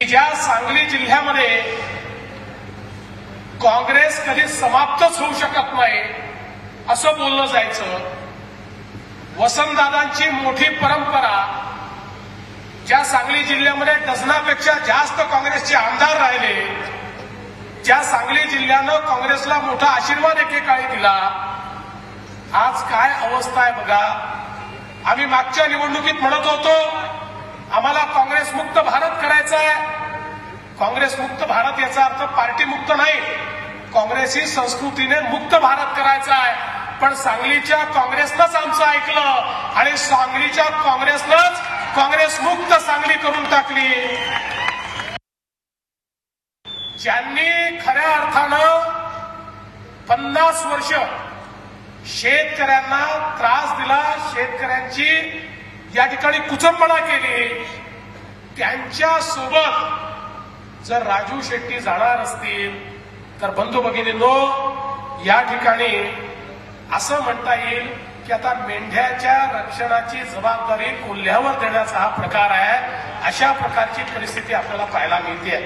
ज्या सांगली जिल्ह्यामध्ये काँग्रेस कधी समाप्तच होऊ शकत नाही असं बोललं जायचं. वसंतदादांची मोठी परंपरा ज्या सांगली जिल्ह्यामध्ये डझनापेक्षा जास्त काँग्रेसचे आमदार राहिले ज्या सांगली जिल्ह्यानं काँग्रेसला मोठा आशीर्वाद एकेकाळी दिला. आज काय अवस्था आहे बघा. आम्ही मागच्या निवडणुकीत म्हणत होतो भारत करायचा आहे. काँग्रेस मुक्त भारत याचा अर्थ पार्टी मुक्त नाही. काँग्रेस ही संस्कृतीने मुक्त भारत करायचा आहे. पण सांगलीच्या काँग्रेसनंच आमचं ऐकलं आणि सांगलीच्या काँग्रेसनंच काँग्रेस मुक्त सांगली करून टाकली. ज्यांनी खऱ्या अर्थानं पन्नास वर्ष शेतकऱ्यांना त्रास दिला शेतकऱ्यांची या ठिकाणी कुचंबणा केली त्यांच्यासोबत जर राजू शेट्टी जाणार असतील तर बंधू भगिनींनो या ठिकाणी असं म्हणता येईल की आता मेंढ्याच्या रक्षणाची जबाबदारी कोल्ह्यावर देण्याचा हा प्रकार आहे. अशा प्रकारची परिस्थिती आपल्याला पाहायला मिळते.